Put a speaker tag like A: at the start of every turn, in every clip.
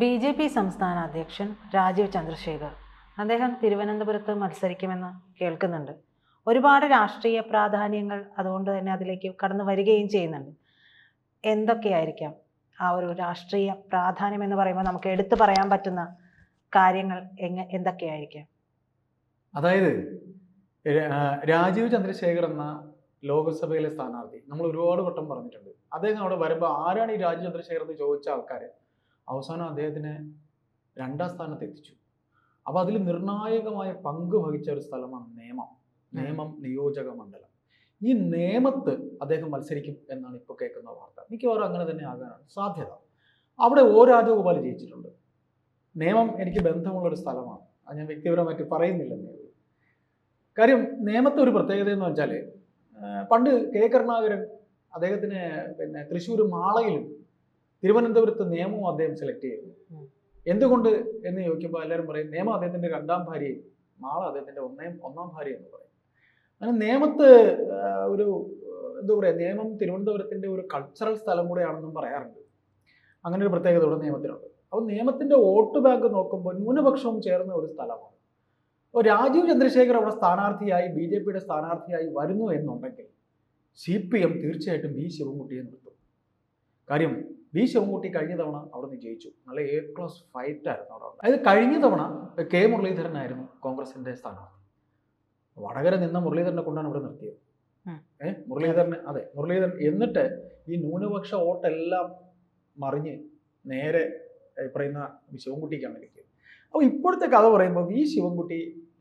A: B J P സംസ്ഥാന അധ്യക്ഷൻ രാജീവ് ചന്ദ്രശേഖർ അദ്ദേഹം തിരുവനന്തപുരത്ത് മത്സരിക്കുമെന്ന് കേൾക്കുന്നുണ്ട്. ഒരുപാട് രാഷ്ട്രീയ പ്രാധാന്യങ്ങൾ അതുകൊണ്ട് തന്നെ അതിലേക്ക് കടന്നു വരികയും ചെയ്യുന്നുണ്ട്. എന്തൊക്കെയായിരിക്കാം ആ ഒരു രാഷ്ട്രീയ പ്രാധാന്യം എന്ന് പറയുമ്പോൾ നമുക്ക് എടുത്തു പറയാൻ പറ്റുന്ന കാര്യങ്ങൾ എങ്ങ എന്തൊക്കെയായിരിക്കാം?
B: അതായത് രാജീവ് ചന്ദ്രശേഖർ എന്ന ലോകസഭയിലെ സ്ഥാനാർത്ഥി നമ്മൾ ഒരുപാട് വട്ടം പറഞ്ഞിട്ടുണ്ട്. അദ്ദേഹം അവിടെ വരുമ്പോൾ ആരാണ് ഈ രാജീവ് ചന്ദ്രശേഖർ എന്ന് ചോദിച്ച ആൾക്കാർ അവസാനം അദ്ദേഹത്തിനെ രണ്ടാം സ്ഥാനത്ത് എത്തിച്ചു. അപ്പോൾ അതിൽ നിർണായകമായ പങ്ക് വഹിച്ച ഒരു സ്ഥലമാണ് നേമം. നേമം നിയോജക മണ്ഡലം. ഈ നേമത്ത് അദ്ദേഹം മത്സരിക്കും എന്നാണ് ഇപ്പോൾ കേൾക്കുന്ന വാർത്ത. മിക്കവാറും അങ്ങനെ തന്നെ ആകാനാണ് സാധ്യത. അവിടെ ഓ രാജഗോപാൽ ജയിച്ചിട്ടുണ്ട്. നിയമം എനിക്ക് ബന്ധമുള്ള ഒരു സ്ഥലമാണ്. അത് ഞാൻ വ്യക്തിപരമായിട്ട് പറയുന്നില്ല കാര്യം നിയമത്തെ ഒരു പ്രത്യേകത എന്ന് വെച്ചാൽ പണ്ട് കെ കരുണാകരൻ അദ്ദേഹത്തിന് പിന്നെ തൃശ്ശൂർ മാളയിലും തിരുവനന്തപുരത്ത് നിയമവും അദ്ദേഹം സെലക്ട് ചെയ്തു എന്തുകൊണ്ട് എന്ന് ചോദിക്കുമ്പോൾ എല്ലാവരും പറയും നിയമം അദ്ദേഹത്തിന്റെ രണ്ടാം ഭാര്യയും മാള അദ്ദേഹത്തിന്റെ ഒന്നേം ഒന്നാം ഭാര്യ എന്ന് പറയും. അങ്ങനെ നിയമത്ത് ഒരു എന്താ പറയുക നിയമം തിരുവനന്തപുരത്തിന്റെ ഒരു കൾച്ചറൽ സ്ഥലം കൂടെയാണെന്നും പറയാറുണ്ട്. അങ്ങനെ ഒരു പ്രത്യേകത ഇവിടെ നിയമത്തിനുണ്ട് അപ്പോൾ നിയമത്തിന്റെ വോട്ട് ബാങ്ക് നോക്കുമ്പോൾ ന്യൂനപക്ഷവും ചേർന്ന ഒരു സ്ഥലമാണ്. അപ്പോൾ രാജീവ് ചന്ദ്രശേഖർ അവിടെ സ്ഥാനാർത്ഥിയായി ബി ജെ പിയുടെ സ്ഥാനാർത്ഥിയായി വരുന്നു എന്നുണ്ടെങ്കിൽ സി പി എം തീർച്ചയായിട്ടും ബി ശിവൻകുട്ടിയെ നിർത്തും. കാര്യം ബി ശിവൻകുട്ടി കഴിഞ്ഞ തവണ അവിടെ നിന്ന് ജയിച്ചു. നല്ല എ ക്ലാസ് ഫൈറ്റ് ആയിരുന്നു അവിടെ. അതായത് കഴിഞ്ഞ തവണ കെ മുരളീധരനായിരുന്നു കോൺഗ്രസിന്റെ സ്ഥാനാർത്ഥി. വടകര നിന്ന മുരളീധരനെ കൊണ്ടാണ് ഇവിടെ നിർത്തിയത്. ഏഹ് മുരളീധരനെ അതെ മുരളീധരൻ എന്നിട്ട് ഈ ന്യൂനപക്ഷ വോട്ടെല്ലാം മറിഞ്ഞ് നേരെ ഈ പറയുന്ന ശിവൻകുട്ടിക്കാണ് കിട്ടിയത്. അപ്പോൾ ഇപ്പോഴത്തെ കഥ പറയുമ്പോൾ ഈ ശിവൻകുട്ടി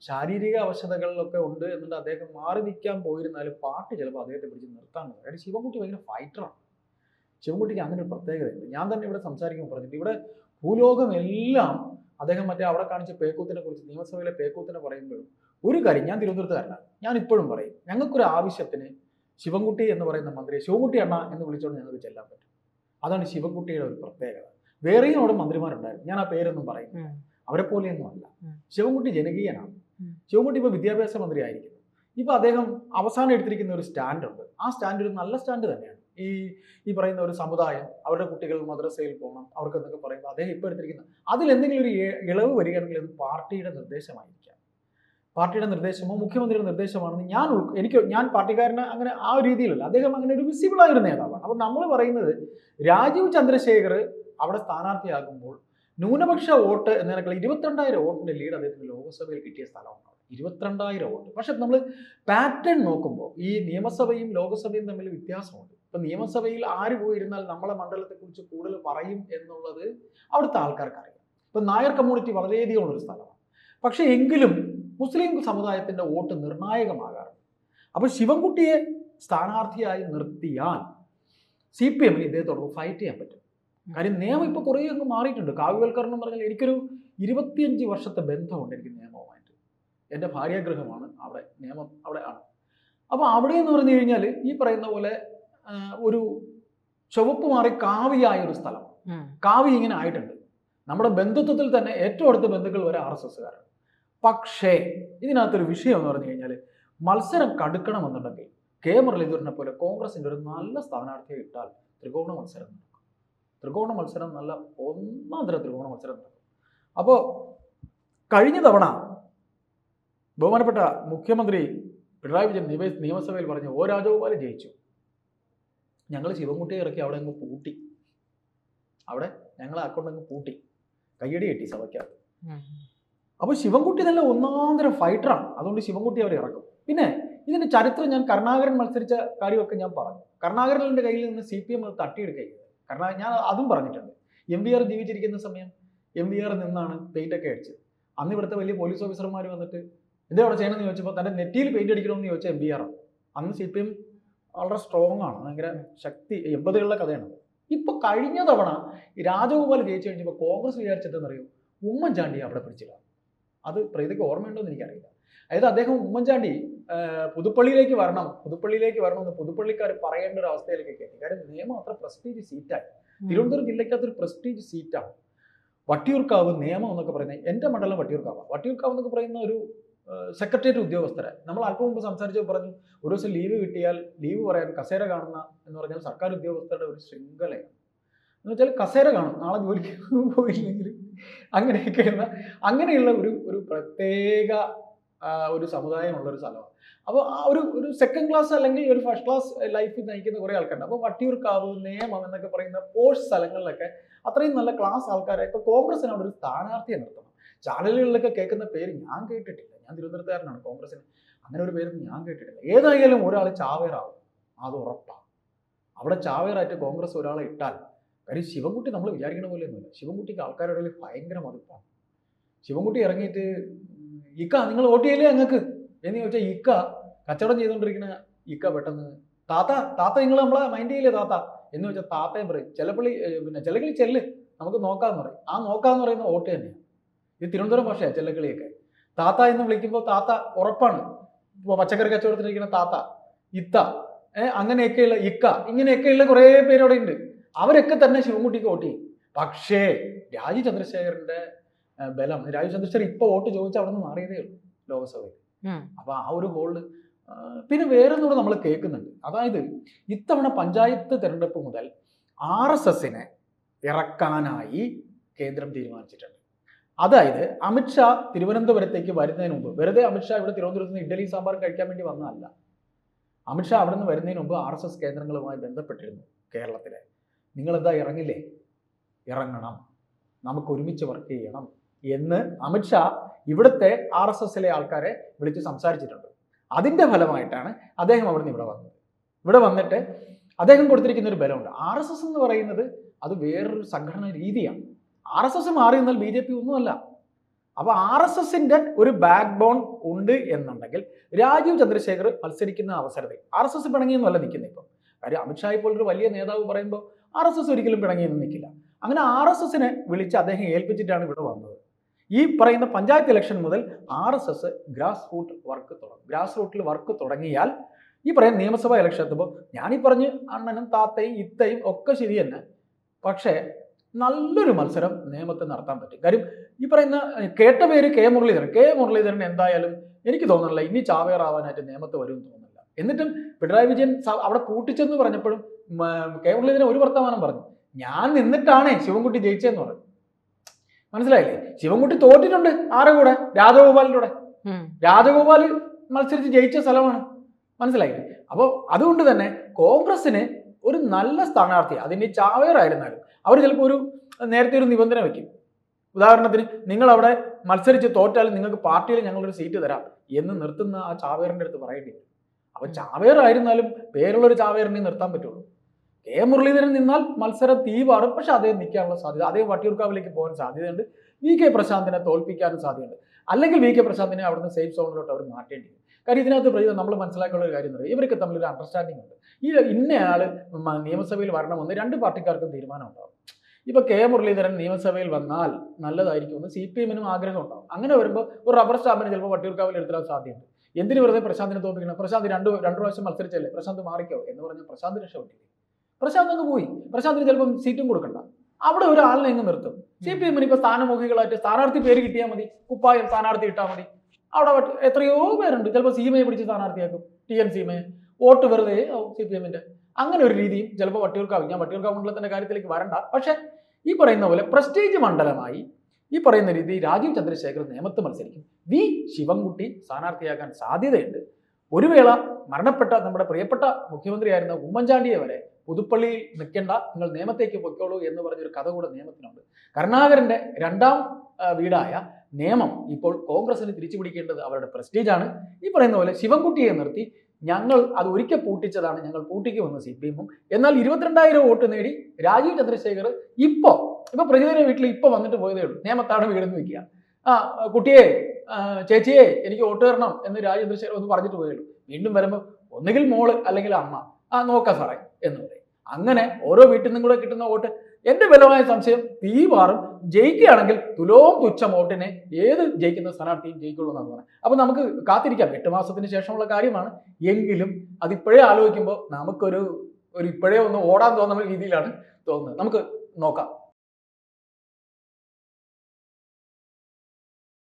B: ശാരീരിക അവശതകളിലൊക്കെ ഉണ്ട് എന്നിട്ട് അദ്ദേഹം മാറി നിൽക്കാൻ പോയിരുന്നാലും പാർട്ടി ചിലപ്പോൾ അദ്ദേഹത്തെ പിടിച്ച് നിർത്താൻ കഴിയും കാര്യം ശിവൻകുട്ടി ഭയങ്കര ഫൈറ്ററാണ് ശിവൻകുട്ടിക്ക് അങ്ങനെ ഒരു പ്രത്യേകതയുണ്ട്. ഞാൻ തന്നെ ഇവിടെ സംസാരിക്കുമ്പോൾ പറഞ്ഞിട്ട് ഇവിടെ ഭൂലോകം എല്ലാം അദ്ദേഹം മറ്റേ അവിടെ കാണിച്ച പേക്കൂത്തിനെ കുറിച്ച് നിയമസഭയിലെ പേക്കൂത്തിനെ പറയുമ്പോഴും ഒരു കാര്യം ഞാൻ തിരുവനന്തപുരത്തുകാരനാണ് ഞാൻ ഇപ്പോഴും പറയും ഞങ്ങൾക്കൊരു ആവശ്യത്തിന് ശിവൻകുട്ടി എന്ന് പറയുന്ന മന്ത്രിയെ ശിവൻകുട്ടി അണ്ണ എന്ന് വിളിച്ചുകൊണ്ട് ഞങ്ങൾക്ക് ചെല്ലാൻ പറ്റും. അതാണ് ശിവൻകുട്ടിയുടെ ഒരു പ്രത്യേകത. വേറെയും അവിടെ മന്ത്രിമാരുണ്ടായിരുന്നു. ഞാൻ ആ പേരൊന്നും പറയും. അവരെ പോലെയൊന്നും അല്ല. ശിവൻകുട്ടി ജനകീയനാണ്. ശിവൻകുട്ടി ഇപ്പോൾ വിദ്യാഭ്യാസ മന്ത്രി ആയിരിക്കുന്നു ഇപ്പൊ അദ്ദേഹം അവസാനം എടുത്തിരിക്കുന്ന ഒരു സ്റ്റാൻഡ് ഉണ്ട് ആ സ്റ്റാൻഡ് ഒരു നല്ല സ്റ്റാൻഡ് തന്നെയാണ്. ഈ ഈ പറയുന്ന ഒരു സമുദായം അവരുടെ കുട്ടികൾ മദ്രസയിൽ പോകണം അവർക്ക് എന്നൊക്കെ പറയുമ്പോൾ അദ്ദേഹം ഇപ്പോൾ എടുത്തിരിക്കുന്ന. അതിൽ എന്തെങ്കിലും ഒരു ഇളവ് വരികയാണെങ്കിൽ അത് പാർട്ടിയുടെ നിർദ്ദേശമായിരിക്കാം. പാർട്ടിയുടെ നിർദ്ദേശമോ മുഖ്യമന്ത്രിയുടെ നിർദ്ദേശമാണെന്ന് ഞാൻ എനിക്ക് ഞാൻ പാർട്ടിക്കാരന് അങ്ങനെ ആ രീതിയിലല്ല. അദ്ദേഹം അങ്ങനെ ഒരു വിസിബിൾ ആയ ഒരു നേതാവാണ്. അപ്പം നമ്മൾ പറയുന്നത് രാജീവ് ചന്ദ്രശേഖർ അവിടെ സ്ഥാനാർത്ഥിയാകുമ്പോൾ ന്യൂനപക്ഷ വോട്ട് എന്നതിനേക്കാൾ ഇരുപത്തിരണ്ടായിരം വോട്ടിന്റെ ലീഡ് അദ്ദേഹത്തിന് ലോക്സഭയിൽ കിട്ടിയ സ്ഥലമാണ്. ഇരുപത്തിരണ്ടായിരം വോട്ട്. പക്ഷെ നമ്മൾ പാറ്റേൺ നോക്കുമ്പോൾ ഈ നിയമസഭയും ലോക്സഭയും തമ്മിൽ വ്യത്യാസമുണ്ട്. ഇപ്പൊ നിയമസഭയിൽ ആര് പോയിരുന്നാൽ നമ്മളെ മണ്ഡലത്തെക്കുറിച്ച് കൂടുതൽ പറയും എന്നുള്ളത് അവിടുത്തെ ആൾക്കാർക്ക് അറിയാം ഇപ്പൊ നായർ കമ്മ്യൂണിറ്റി വളരെയധികം ഉള്ളൊരു സ്ഥലമാണ്. പക്ഷെ എങ്കിലും മുസ്ലിം സമുദായത്തിന്റെ വോട്ട് നിർണായകമാകാറുണ്ട്. അപ്പൊ ശിവൻകുട്ടിയെ സ്ഥാനാർത്ഥിയായി നിർത്തിയാൽ സി പി എമ്മിന് ഇദ്ദേഹത്തോടൊപ്പം ഫൈറ്റ് ചെയ്യാൻ പറ്റും. കാര്യം നിയമം ഇപ്പോൾ കുറേ അങ്ങ് മാറിയിട്ടുണ്ട്. കാവ്യവൽക്കരണം എന്ന് പറഞ്ഞാൽ എനിക്കൊരു ഇരുപത്തിയഞ്ച് വർഷത്തെ ബന്ധമുണ്ട് എനിക്ക് നിയമവുമായിട്ട്. എന്റെ ഭാര്യാഗ്രഹമാണ് അവിടെ നിയമം അവിടെ ആണ്. അപ്പോൾ അവിടെ എന്ന് പറഞ്ഞു കഴിഞ്ഞാൽ ഈ പറയുന്ന പോലെ ഒരു ചുവപ്പ് മാറി കാവിയായ ഒരു സ്ഥലം. കാവി ഇങ്ങനെ ആയിട്ടുണ്ട്. നമ്മുടെ ബന്ധുത്വത്തിൽ തന്നെ ഏറ്റവും അടുത്ത ബന്ധുക്കൾ വരെ ആർ എസ് എസ്സുകാരാണ്. പക്ഷേ ഇതിനകത്തൊരു വിഷയം എന്ന് പറഞ്ഞു കഴിഞ്ഞാൽ മത്സരം കടുക്കണമെന്നുണ്ടെങ്കിൽ കെ മുരളീധരനെ പോലെ കോൺഗ്രസിന്റെ ഒരു നല്ല സ്ഥാനാർത്ഥിയെ ഇട്ടാൽ ത്രികോണ മത്സരം നടക്കും. ത്രികോണ മത്സരം നല്ല ഒന്നാം തരം ത്രികോണ മത്സരം നടക്കും. അപ്പോൾ കഴിഞ്ഞ തവണ ബഹുമാനപ്പെട്ട മുഖ്യമന്ത്രി പിണറായി വിജയൻ നിയമസഭയിൽ പറഞ്ഞു ഓ രാജഗോപാൽ ജയിച്ചു. ഞങ്ങൾ ശിവൻകുട്ടിയെ ഇറക്കി അവിടെ അങ്ങ് പൂട്ടി. അവിടെ ഞങ്ങൾ അക്കൗണ്ട് അങ്ങ് പൂട്ടി. കയ്യടി കെട്ടി സഭയ്ക്കകത്ത്
A: അപ്പൊ
B: അപ്പോൾ ശിവൻകുട്ടി നല്ല ഒന്നാന്തരം ഫൈറ്ററാണ് അതുകൊണ്ട് ശിവൻകുട്ടി അവരെ ഇറക്കും. പിന്നെ ഇതിന്റെ ചരിത്രം ഞാൻ കരുണാകരൻ മത്സരിച്ച കാര്യമൊക്കെ ഞാൻ പറഞ്ഞു. കരുണാകരന്റെ കയ്യിൽ നിന്ന് സി പി എം അത് തട്ടിയെടുക്കുക കരുണാ ഞാൻ അതും പറഞ്ഞിട്ടുണ്ട്. എം വി ആർ ജീവിച്ചിരിക്കുന്ന സമയം എം വി ആർ നിന്നാണ് പെയിന്റ് ഒക്കെ അടിച്ചത്. അന്ന് ഇവിടുത്തെ വലിയ പോലീസ് ഓഫീസർമാർ വന്നിട്ട് എന്താ അവിടെ ചെയ്യണമെന്ന് ചോദിച്ചപ്പോൾ തന്റെ നെറ്റിയിൽ പെയിന്റ് അടിക്കണമെന്ന് ചോദിച്ച എം വി ആർ അന്ന് സി പി എം വളരെ സ്ട്രോങ് ആണ്. ഭയങ്കര ശക്തി എൺപതുകളിലെ കഥയാണ്. ഇപ്പൊ കഴിഞ്ഞ തവണ രാജഗോപാൽ ജയിച്ചു കഴിഞ്ഞപ്പോൾ കോൺഗ്രസ് വിചാരിച്ചതെന്നറിയോ? ഉമ്മൻചാണ്ടി അവിടെ പിടിച്ചില്ല. അത് പ്രീതിക്ക് ഓർമ്മയുണ്ടോ എന്ന് എനിക്കറിയില്ല. അതായത് അദ്ദേഹം ഉമ്മൻചാണ്ടി പുതുപ്പള്ളിയിലേക്ക് വരണം പുതുപ്പള്ളിയിലേക്ക് വരണം എന്ന് പുതുപ്പള്ളിക്കാർ പറയേണ്ട ഒരു അവസ്ഥയിലേക്ക് എത്തി കാര്യം നിയമം അത്ര പ്രസ്റ്റീജ് സീറ്റായി തിരുവനന്തപുരം ജില്ലയ്ക്കകത്ത് ഒരു പ്രസ്റ്റീജ് സീറ്റാണ് വട്ടിയൂർക്കാവ് നിയമം എന്നൊക്കെ പറയുന്നത് എന്റെ മണ്ഡലം വട്ടിയൂർക്കാവ്. വട്ടിയൂർക്കാവ് എന്നൊക്കെ പറയുന്ന ഒരു സെക്രട്ടേറിയറ്റ് ഉദ്യോഗസ്ഥരെ നമ്മൾ അല്പം മുമ്പ് സംസാരിച്ച് പറഞ്ഞു ഒരു ദിവസം ലീവ് കിട്ടിയാൽ ലീവ് പറയാൻ കസേര കാണുന്ന എന്ന് പറഞ്ഞാൽ സർക്കാർ ഉദ്യോഗസ്ഥരുടെ ഒരു ശൃംഖലയാണ്. എന്ന് വെച്ചാൽ കസേര കാണും നാളെ ജോലിക്ക് പോയില്ലെങ്കിൽ അങ്ങനെയൊക്കെയുള്ള അങ്ങനെയുള്ള ഒരു ഒരു പ്രത്യേക ഒരു സമുദായമുള്ള ഒരു സ്ഥലമാണ്. അപ്പോൾ ആ ഒരു ഒരു സെക്കൻഡ് ക്ലാസ് അല്ലെങ്കിൽ ഒരു ഫസ്റ്റ് ക്ലാസ് ലൈഫിൽ നയിക്കുന്ന കുറേ ആൾക്കാരുണ്ട്. അപ്പോൾ വട്ടിയൂർക്കാവ് നേമം എന്നൊക്കെ പറയുന്ന പോഷ് സ്ഥലങ്ങളിലൊക്കെ അത്രയും നല്ല ക്ലാസ് ആൾക്കാരെ ഇപ്പോൾ കോൺഗ്രസിന് അവിടെ ഒരു സ്ഥാനാർത്ഥിയെ നിർത്തണം. ചാനലുകളിലൊക്കെ കേൾക്കുന്ന പേര് ഞാൻ കേട്ടിട്ടില്ല. ഞാൻ തിരുവനന്തപുരത്തുകാരനാണ് കോൺഗ്രസിന് അങ്ങനെ ഒരു പേര് ഞാൻ കേട്ടിട്ടില്ല. ഏതായാലും ഒരാൾ ചാവേറാവും. അത് ഉറപ്പാണ് അവിടെ ചാവേറായിട്ട് കോൺഗ്രസ് ഒരാളെ ഇട്ടാൽ കാര്യം ശിവൻകുട്ടി നമ്മൾ വിചാരിക്കുന്ന പോലെയൊന്നുമില്ല. ശിവൻകുട്ടിക്ക് ആൾക്കാരുടെ ഇടയിൽ ഭയങ്കര മതിപ്പാണ്. ശിവൻകുട്ടി ഇറങ്ങിയിട്ട് ഇക്ക നിങ്ങൾ വോട്ട് ചെയ്യില്ലേ ഞങ്ങൾക്ക്? എന്ന് ചോദിച്ചാൽ ഇക്ക കച്ചവടം ചെയ്തുകൊണ്ടിരിക്കുന്ന ഇക്ക പെട്ടെന്ന് താത്ത താത്ത നിങ്ങൾ നമ്മളെ മൈൻഡ് ചെയ്യില്ലേ താത്ത? എന്ന് വെച്ചാൽ താത്തയും പറയും ചിലപ്പള്ളി പിന്നെ ചിലകളി ചെല്ല് നമുക്ക് നോക്കാന്ന് പറയും. ആ നോക്കാന്ന് പറയുന്ന വോട്ട് തന്നെയാണ് ഇത് തിരുവനന്തപുരം ഭാഷയാണ് ചെല്ലക്കളിയൊക്കെ താത്ത എന്ന് വിളിക്കുമ്പോൾ താത്ത ഉറപ്പാണ്. ഇപ്പോൾ പച്ചക്കറി കച്ചവടത്തിനിരിക്കുന്ന താത്ത ഇത്ത ഏഹ് അങ്ങനെയൊക്കെയുള്ള ഇക്ക ഇങ്ങനെയൊക്കെയുള്ള കുറേ പേരോടെ ഉണ്ട്. അവരൊക്കെ തന്നെ ശിവൻകുട്ടിക്ക് വോട്ട് ചെയ്യും. പക്ഷേ രാജീവ് ചന്ദ്രശേഖരന്റെ ബലം രാജീവ് ചന്ദ്രശേഖർ ഇപ്പൊ വോട്ട് ചോദിച്ചാൽ അവിടെ നിന്ന് മാറിയതേ ഉള്ളൂ ലോക്സഭയിൽ. അപ്പൊ ആ ഒരു ഹോളിൽ പിന്നെ വേറൊന്നുകൂടെ നമ്മൾ കേൾക്കുന്നുണ്ട്. അതായത് ഇത്തവണ പഞ്ചായത്ത് തെരഞ്ഞെടുപ്പ് മുതൽ ആർ എസ് എസിനെ ഇറക്കാനായി കേന്ദ്രം തീരുമാനിച്ചിട്ടുണ്ട്. അതായത് അമിത്ഷാ തിരുവനന്തപുരത്തേക്ക് വരുന്നതിന് മുമ്പ് വെറുതെ അമിത്ഷാ ഇവിടെ തിരുവനന്തപുരത്ത് നിന്ന് ഇഡ്ഡലി സാമ്പാർ കഴിക്കാൻ വേണ്ടി വന്നതല്ല. അമിത്ഷാ അവിടെ നിന്ന് വരുന്നതിന് മുമ്പ് ആർ എസ് എസ് കേന്ദ്രങ്ങളുമായി ബന്ധപ്പെട്ടിരുന്നു കേരളത്തിലെ. നിങ്ങളെന്താ ഇറങ്ങില്ലേ? ഇറങ്ങണം. നമുക്ക് ഒരുമിച്ച് വർക്ക് ചെയ്യണം എന്ന് അമിത്ഷാ ഇവിടുത്തെ ആർ എസ് എസിലെ ആൾക്കാരെ വിളിച്ച് സംസാരിച്ചിട്ടുണ്ട്. അതിന്റെ ഫലമായിട്ടാണ് അദ്ദേഹം അവിടുന്ന് ഇവിടെ വന്നത്. ഇവിടെ വന്നിട്ട് അദ്ദേഹം കൊടുത്തിരിക്കുന്ന ഒരു ബലമുണ്ട്. ആർ എസ് എസ് എന്ന് പറയുന്നത് അത് വേറൊരു സംഘടന രീതിയാണ്. ആർ എസ് എസ് മാറി എന്നാൽ ബി ജെ പി ഒന്നുമല്ല. അപ്പൊ ആർ എസ് എസിന്റെ ഒരു ബാക്ക് ബോൺ ഉണ്ട് എന്നുണ്ടെങ്കിൽ രാജീവ് ചന്ദ്രശേഖർ മത്സരിക്കുന്ന അവസരത്തിൽ ആർ എസ് എസ് പിണങ്ങിയൊന്നുമല്ല നിൽക്കുന്നത് ഇപ്പം. കാര്യം അമിത്ഷാ പോലൊരു വലിയ നേതാവ് പറയുമ്പോൾ ആർ എസ് എസ് ഒരിക്കലും പിണങ്ങിയെന്ന് നിൽക്കില്ല. അങ്ങനെ ആർ എസ് എസിനെ വിളിച്ച് അദ്ദേഹം ഏൽപ്പിച്ചിട്ടാണ് ഇവിടെ വന്നത്. ഈ പറയുന്ന പഞ്ചായത്ത് ഇലക്ഷൻ മുതൽ R S S grass root work തുടങ്ങും ഗ്രാസ് റൂട്ടിൽ വർക്ക് തുടങ്ങിയാൽ ഈ പറയുന്ന നിയമസഭാ ഇലക്ഷൻ എത്തുമ്പോൾ ഞാനീ പറഞ്ഞ് അണ്ണനും താത്തയും ഇത്തയും ഒക്കെ ശരി തന്നെ പക്ഷേ നല്ലൊരു മത്സരം നേമത്തെ നടത്താൻ പറ്റും. കാര്യം ഈ പറയുന്ന കേട്ട പേര് കെ മുരളീധരൻ. കെ മുരളീധരൻ എന്തായാലും എനിക്ക് തോന്നുന്നില്ല ഇനി ചാവേറാവാനായിട്ട് നിയമത്ത് വരും തോന്നുന്നില്ല. എന്നിട്ടും പിണറായി വിജയൻ അവിടെ കൂട്ടിച്ചെന്ന് പറഞ്ഞപ്പോഴും കെ മുരളീധരൻ ഒരു വർത്തമാനം പറഞ്ഞു. ഞാൻ നിന്നിട്ടാണേ ശിവൻകുട്ടി ജയിച്ചതെന്ന് പറഞ്ഞു. മനസ്സിലായില്ലേ? ശിവൻകുട്ടി തോറ്റിട്ടുണ്ട് ആരുടെ കൂടെ?
A: രാജഗോപാലിലൂടെ.
B: രാജഗോപാൽ മത്സരിച്ച് ജയിച്ച സ്ഥലമാണ്. മനസ്സിലായില്ലേ? അപ്പോൾ അതുകൊണ്ട് തന്നെ കോൺഗ്രസിന് ഒരു നല്ല സ്ഥാനാർത്ഥി അതിന്റെ ചാവേർ ആയിരുന്നാലും അവർ ചിലപ്പോൾ ഒരു നേരത്തെ ഒരു നിബന്ധന വയ്ക്കും ഉദാഹരണത്തിന് നിങ്ങൾ അവിടെ മത്സരിച്ച് തോറ്റാലും നിങ്ങൾക്ക് പാർട്ടിയിൽ ഞങ്ങളൊരു സീറ്റ് തരാം എന്ന് നിർത്തുന്ന ആ ചാവേറിന്റെ അടുത്ത് പറയേണ്ടി വരും അപ്പം ചാവേറായിരുന്നാലും പേരുള്ള ഒരു ചാവേറിനെ നിർത്താൻ പറ്റുള്ളൂ. കെ. മുരളീധരൻ നിന്നാൽ മത്സരം തീവാറും പക്ഷെ അദ്ദേഹം നിൽക്കാനുള്ള സാധ്യത അദ്ദേഹം വട്ടിയൂർക്കാവിലേക്ക് പോകാൻ സാധ്യതയുണ്ട്. വി. കെ. പ്രശാന്തിനെ തോൽപ്പിക്കാനും സാധ്യതയുണ്ട്. അല്ലെങ്കിൽ വി. കെ. പ്രശാന്തിനെ അവിടുന്ന് സേഫ് സോണിലോട്ട് അവർ മാറ്റേണ്ടി വരും കാര്യം ഇതിനകത്ത് നമ്മൾ മനസ്സിലാക്കാനുള്ള ഒരു കാര്യം എന്ന് പറയുന്നത് ഇവർക്ക് തമ്മിലൊരു അണ്ടർസ്റ്റാൻഡിംഗ് ഉണ്ട്. ഈ ഇന്നയാൾ നിയമസഭയിൽ വരണമെന്ന് രണ്ട് പാർട്ടിക്കാർക്കും തീരുമാനം ഉണ്ടാവും ഇപ്പൊ കെ മുരളീധരൻ നിയമസഭയിൽ വന്നാൽ നല്ലതായിരിക്കുമെന്ന് സി പി എമ്മിനും ആഗ്രഹം ഉണ്ടാവും അങ്ങനെ വരുമ്പോൾ ഒരു റബ്ബർ സ്റ്റാമ്പിന് ചിലപ്പോൾ വട്ടിയൂർക്കാവിൽ എടുത്തിടാൻ സാധ്യതയുണ്ട് എന്തിനു വെറുതെ പ്രശാന്തിനെ തോപ്പിക്കണം പ്രശാന്ത് രണ്ട് രണ്ടു പ്രാവശ്യം മത്സരിച്ചല്ലേ? പ്രശാന്ത് മാറിക്കോ എന്ന് പറഞ്ഞ പ്രശാന്ത് രക്ഷപ്പെട്ടില്ല. പ്രശാന്ത് അങ്ങ് പോയി. പ്രശാന്തിന് ചിലപ്പം സീറ്റും കൊടുക്കണ്ട. അവിടെ ഒരാളിനെ അങ്ങ് നിർത്തും. സി പി എമ്മിന് ഇപ്പൊ സ്ഥാനമുഖികളായിട്ട് സ്ഥാനാർത്ഥി പേര് കിട്ടിയാൽ മതി. കുപ്പായം സ്ഥാനാർത്ഥി ഇട്ടാൽ മതി. അവിടെ എത്രയോ പേരുണ്ട്. ചിലപ്പോൾ സീമയെ പിടിച്ച് സ്ഥാനാർത്ഥിയാക്കും. ടി എൻ സീമയെ വോട്ട് വെറുതെ സി പി എമ്മിന്റെ. അങ്ങനെ ഒരു രീതിയും ചിലപ്പോൾ വട്ടിയൂർക്കാവ് ഞാൻ വട്ടിയൂർക്കാവ് മണ്ഡലത്തിന്റെ കാര്യത്തിലേക്ക് വരണ്ട. പക്ഷെ ഈ പറയുന്ന പോലെ പ്രസ്റ്റേജ് മണ്ഡലമായി ഈ പറയുന്ന രീതി രാജീവ് ചന്ദ്രശേഖർ നിയമത്ത് മത്സരിക്കും. വി. ശിവൻകുട്ടി സ്ഥാനാർത്ഥിയാകാൻ സാധ്യതയുണ്ട്. ഒരു വേള മരണപ്പെട്ട നമ്മുടെ പ്രിയപ്പെട്ട മുഖ്യമന്ത്രിയായിരുന്ന ഉമ്മൻചാണ്ടിയെ വരെ പുതുപ്പള്ളിയിൽ നിൽക്കേണ്ട നിങ്ങൾ നിയമത്തേക്ക് പൊയ്ക്കോളൂ എന്ന് പറഞ്ഞൊരു കഥ കൂടെ നിയമത്തിനുണ്ട് കരുണാകരന്റെ രണ്ടാം വീടായ നിയമം ഇപ്പോൾ കോൺഗ്രസിന് തിരിച്ചു പിടിക്കേണ്ടത് അവരുടെ പ്രസ്റ്റീജാണ്. ഈ പറയുന്ന പോലെ ശിവൻകുട്ടിയെ നിർത്തി ഞങ്ങൾ അത് ഒരിക്കൽ പൂട്ടിച്ചതാണ്. ഞങ്ങൾ പൂട്ടിക്കുമെന്ന് സി പി എമ്മും എന്നാൽ ഇരുപത്തിരണ്ടായിരം വോട്ട് നേടി രാജീവ് ചന്ദ്രശേഖർ ഇപ്പോ ഇപ്പൊ പ്രതിദിന വീട്ടിൽ ഇപ്പൊ വന്നിട്ട് പോയതേ ഉള്ളൂ. നിയമത്താണ് വീടെന്ന് വെക്കുക ആ കുട്ടിയെ ചേച്ചിയെ എനിക്ക് വോട്ട് തരണം എന്ന് രാജീവ് ചന്ദ്രശേഖർ ഒന്ന് പറഞ്ഞിട്ട് പോയേ ഉള്ളൂ. വീണ്ടും വരുമ്പോൾ ഒന്നുകിൽ മോൾ അല്ലെങ്കിൽ അമ്മ. ആ നോക്കാം സാറേ എന്ന് പറയും. അങ്ങനെ ഓരോ വീട്ടിൽ നിന്നും കൂടെ കിട്ടുന്ന വോട്ട് എന്റെ ബലമായ സംശയം തീവാറും ജയിക്കുകയാണെങ്കിൽ തുലോം തുച്ഛം വോട്ടിനെ ഏത് ജയിക്കുന്ന സ്ഥാനാർത്ഥിയും ജയിക്കുള്ളൂ എന്നാണ് പറയുന്നത് അപ്പൊ നമുക്ക് കാത്തിരിക്കാം. എട്ട് മാസത്തിന് ശേഷമുള്ള കാര്യമാണ്. എങ്കിലും അതിപ്പോഴേ ആലോചിക്കുമ്പോൾ നമുക്കൊരു ഒരു ഇപ്പോഴേ ഒന്ന് ഓടാൻ തോന്നുന്ന രീതിയിലാണ് തോന്നുന്നത്. നമുക്ക് നോക്കാം.